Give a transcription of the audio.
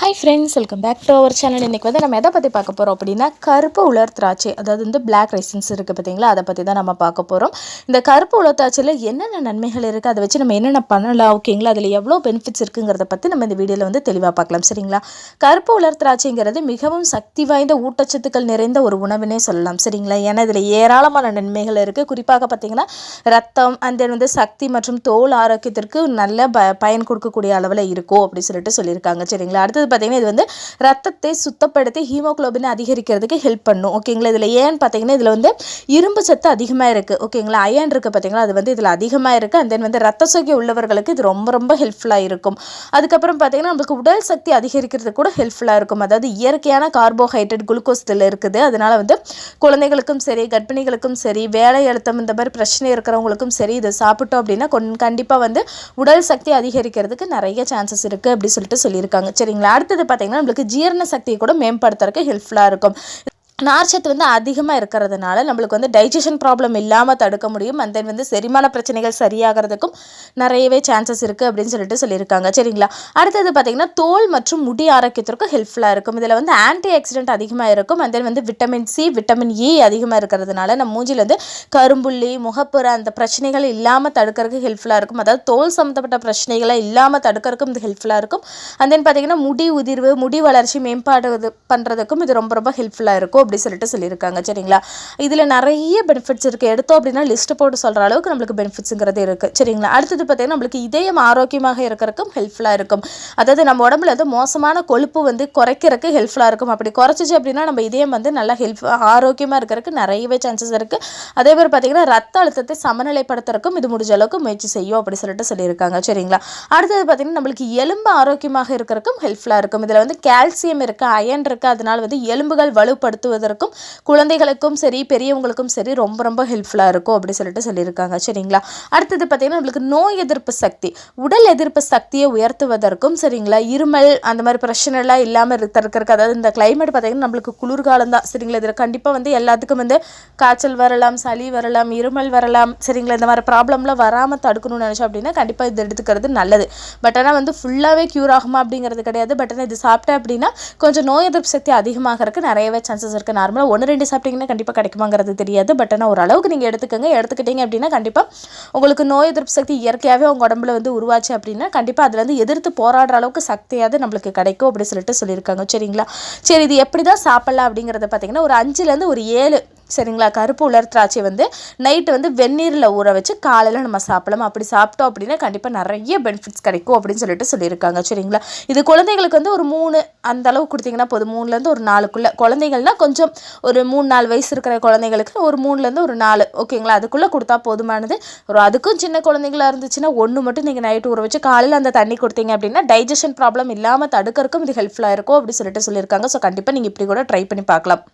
Hi friends welcome back to our channel இன்றைக்கி வந்து நம்ம எதை பற்றி பார்க்க போகிறோம் அப்படின்னா கருப்பு உலர் திராட்சை அதாவது வந்து பிளாக் ரைசன்ஸ் இருக்குது பார்த்தீங்களா? அதை பற்றி தான் நம்ம பார்க்க போகிறோம் இந்த கருப்பு உலர் திராட்சையில் என்னென்ன நன்மைகள் இருக்குது அதை வச்சு நம்ம என்னென்ன பண்ணலாம்? ஓகேங்களா அதில் எவ்வளோ பெனிஃபிட்ஸ் இருக்குங்கிறத பற்றி நம்ம இந்த வீடியோவில் வந்து தெளிவாக பார்க்கலாம். சரிங்களா? கருப்பு உலர் திராட்சைங்கிறது மிகவும் சக்தி வாய்ந்த ஊட்டச்சத்துக்கள் நிறைந்த ஒரு உணவுனே சொல்லலாம். சரிங்களா? ஏன்னா இதில் ஏராளமான நன்மைகள் இருக்குது குறிப்பாக பார்த்தீங்கன்னா ரத்தம் அண்ட் தென் வந்து சக்தி மற்றும் தோல் ஆரோக்கியத்திற்கு நல்ல ப பயன் கொடுக்கக்கூடிய அளவில் இருக்கும் அப்படின்னு சொல்லிட்டு சொல்லியிருக்காங்க. சரிங்களா? அடுத்தது பார்த்தீங்கன்னா இது வந்து ரத்தத்தை சுத்தப்படுத்தி ஹீமோகுளோபினை அதிகரிக்கிறதுக்கு ஹெல்ப் பண்ணும். ஓகேங்களா? இதில் ஏன்னு பார்த்தீங்கன்னா இதில் வந்து இரும்பு சத்து அதிகமாக இருக்குது ஓகேங்களா? அயன் இருக்குது பார்த்தீங்களா அது வந்து இதில் அதிகமாக இருக்குது அண்ட் தென் வந்து ரத்த சோகை உள்ளவர்களுக்கு இது ரொம்ப ரொம்ப ஹெல்ப்ஃபுல்லாக இருக்கும். அதுக்கப்புறம் பார்த்தீங்கன்னா நம்மளுக்கு உடல் சக்தி அதிகரிக்கிறதுக்கு கூட ஹெல்ப்ஃபுல்லாக இருக்கும். அதாவது இயற்கையான கார்போஹைட்ரேட் குளுக்கோஸ் இதில் இருக்குது. அதனால் வந்து குழந்தைகளுக்கும் சரி கர்ப்பிணிகளுக்கும் சரி வேலை அழுத்தம் இந்த மாதிரி பிரச்சனை இருக்கிறவங்களுக்கும் சரி இதை சாப்பிட்டோம் அப்படின்னா கொன் கண்டிப்பாக வந்து உடல் சக்தி அதிகரிக்கிறதுக்கு நிறைய சான்சஸ் இருக்குது அப்படி சொல்லிட்டு சொல்லியிருக்காங்க. சரிங்களா? அடுத்தது பார்த்தீங்கன்னா நம்மளுக்கு ஜீரண சக்தியை கூட மேம்படுத்துறதுக்கு ஹெல்ப்ஃபுல்லாக இருக்கும். நார்ச்சத்து வந்து அதிகமாக இருக்கிறதுனால நம்மளுக்கு வந்து டைஜஷன் ப்ராப்ளம் இல்லாமல் தடுக்க முடியும். அண்ட் தென் வந்து செரிமான பிரச்சனைகள் சரியாகிறதுக்கும் நிறையவே சான்சஸ் இருக்குது அப்படின்னு சொல்லிட்டு சொல்லியிருக்காங்க. சரிங்களா? அடுத்தது பார்த்திங்கன்னா தோல் மற்றும் முடி ஆரோக்கியத்திற்கும் ஹெல்ப்ஃபுல்லாக இருக்கும். இதில் வந்து ஆன்டி ஆக்சிடென்ட் அதிகமாக இருக்கும். அண்ட் தென் வந்து விட்டமின் சி விட்டமின் இ அதிகமாக இருக்கிறதுனால நம்ம மூஞ்சில் வந்து கரும்புள்ளி முகப்புற அந்த பிரச்சனைகள் இல்லாமல் தடுக்கிறதுக்கு ஹெல்ப்ஃபுல்லாக இருக்கும். அதாவது தோல் சம்மந்தப்பட்ட பிரச்சனைகளை இல்லாமல் தடுக்கிறதுக்கும் இது ஹெல்ப்ஃபுல்லாக இருக்கும். அண்ட் தென் பார்த்திங்கன்னா முடி உதிர்வு முடி வளர்ச்சி மேம்பாடு பண்ணுறதுக்கும் இது ரொம்ப ரொம்ப ஹெல்ப்ஃபுல்லாக இருக்கும். அப்படி சொல்லிட்டு சொல்லியிருக்காங்க. சரிங்களா? இதில் நிறைய பெனிஃபிட்ஸ் இருக்குது எடுத்தோம் அப்படின்னா லிஸ்ட்டு போட்டு சொல்கிற அளவுக்கு நம்மளுக்கு பெனிஃபிட்ஸுங்கிறது இருக்குது சரிங்களா? அடுத்தது பார்த்தீங்கன்னா நம்மளுக்கு இதயம் ஆரோக்கியமாக இருக்கிறக்கும் ஹெல்ப்ஃபுல்லாக இருக்கும். அதாவது நம்ம உடம்புல வந்து மோசமான கொழுப்பு வந்து குறைக்கிறதுக்கு ஹெல்ப்ஃபுல்லாக இருக்கும். அப்படி குறைச்சிச்சு அப்படின்னா நம்ம இதயம் வந்து நல்லா ஹெல்ப் ஆரோக்கியமாக இருக்கிறதுக்கு நிறையவே சான்சஸ் இருக்குது அதே மாதிரி பார்த்தீங்கன்னா ரத்த அழுத்தத்தை சமநிலைப்படுத்துறதுக்கும் இது முடிஞ்ச அளவுக்கு முயற்சி செய்யும் அப்படி சொல்லிட்டு சொல்லியிருக்காங்க. சரிங்களா? அடுத்தது பார்த்தீங்கன்னா நம்மளுக்கு எலும்பு ஆரோக்கியமாக இருக்கிறதுக்கும் ஹெல்ப்ஃபுல்லாக இருக்கும். இதில் வந்து கால்சியம் இருக்குது அயன் இருக்குது அதனால் வந்து எலும்புகள் வலுப்படுத்துவதற்கும் குழந்தைகளுக்கும் சரி பெரியவங்களுக்கும் சரி ரொம்ப ரொம்ப ஹெல்ப்ஃபுல்லாக இருக்கும் அப்படி சொல்லிட்டு சொல்லியிருக்காங்க. சரிங்களா? அடுத்தது பார்த்தீங்கன்னா நம்மளுக்கு நோய் எதிர்ப்பு சக்தி உடல் எதிர்ப்பு சக்தியை உயர்த்துவதற்கும் சரிங்களா இருமல் அந்த மாதிரி பிரச்சனைலாம் இல்லாமல் இருக்கிறதுக்கு அதாவது இந்த கிளைமேட் பார்த்தீங்கன்னா நம்மளுக்கு குளிர்காலம் தான். சரிங்களா? இதில் கண்டிப்பாக வந்து எல்லாத்துக்கும் வந்து காய்ச்சல் வரலாம் சளி வரலாம் இருமல் வரலாம் சரிங்களா? இந்த மாதிரி ப்ராப்ளம்லாம் வராமல் தடுக்கணும்னு நினச்சோம் அப்படின்னா கண்டிப்பாக இது எடுத்துக்கிறது நல்லது. பட் ஆனால் வந்து ஃபுல்லாகவே க்யூர் ஆகுமா அப்படிங்கிறது கிடையாது. பட் ஆனால் இது சாப்பிட்டேன் அப்படின்னா கொஞ்சம் நோய் எதிர்ப்பு சக்தி அதிகமாகிறதுக்கு நிறையவே சான்சஸ் இருக்குது நார்மலாக ஒன்று ரெண்டு சாப்பிட்டீங்கன்னா கண்டிப்பாக கிடைக்குமாங்கிறது தெரியாது. பட் ஆனால் ஓரளவுக்கு நீங்கள் எடுத்துக்கோங்க. எடுத்துக்கிட்டீங்க அப்படின்னா கண்டிப்பாக உங்களுக்கு நோய் எதிர்ப்பு சக்தி இயற்கையாகவே உங்கள் உடம்புல வந்து உருவாச்சு அப்படின்னா கண்டிப்பாக அதில் வந்து எதிர்த்து போராடுற அளவுக்கு சக்தியாவது நம்மளுக்கு கிடைக்கும் அப்படின்னு சொல்லிட்டு சொல்லியிருக்காங்க. சரிங்களா? சரி இது எப்படி தான் சாப்பிட்லாம் அப்படிங்கிறத பார்த்தீங்கன்னா ஒரு அஞ்சுலேருந்து ஒரு ஏழு சரிங்களா? கருப்பு உலர் திராட்சை வந்து நைட்டு வந்து வெந்நீரில் ஊற வச்சு காலையில் நம்ம சாப்பிடலாம். அப்படி சாப்பிட்டோம் அப்படின்னா கண்டிப்பாக நிறைய பெனிஃபிட்ஸ் கிடைக்கும் அப்படின்னு சொல்லிட்டு சொல்லியிருக்காங்க. சரிங்களா? இது குழந்தைங்களுக்கு வந்து ஒரு மூணு அந்த அளவு கொடுத்தீங்கன்னா போதும். மூணுலேருந்து ஒரு நாலுக்குள்ளே. குழந்தைகள்னால் கொஞ்சம் ஒரு மூணு நாலு வயசு இருக்கிற குழந்தைங்களுக்கு ஒரு மூணுலேருந்து ஒரு நாலு. ஓகேங்களா? அதுக்குள்ளே கொடுத்தா போதுமானது. ஒரு அதுக்கும் சின்ன குழந்தைங்களா இருந்துச்சுன்னா ஒன்று மட்டும் நீங்கள் நைட்டு ஊற வச்சு காலையில் அந்த தண்ணி கொடுத்தீங்க அப்படின்னா டைஜஷன் ப்ராப்ளம் இல்லாமல் தடுக்கிறதுக்கும் இது ஹெல்ப்ஃபுல்லாக இருக்கும் அப்படின்னு சொல்லிட்டு சொல்லியிருக்காங்க. ஸோ கண்டிப்பாக நீங்கள் இப்படி கூட ட்ரை பண்ணி பார்க்கலாம்.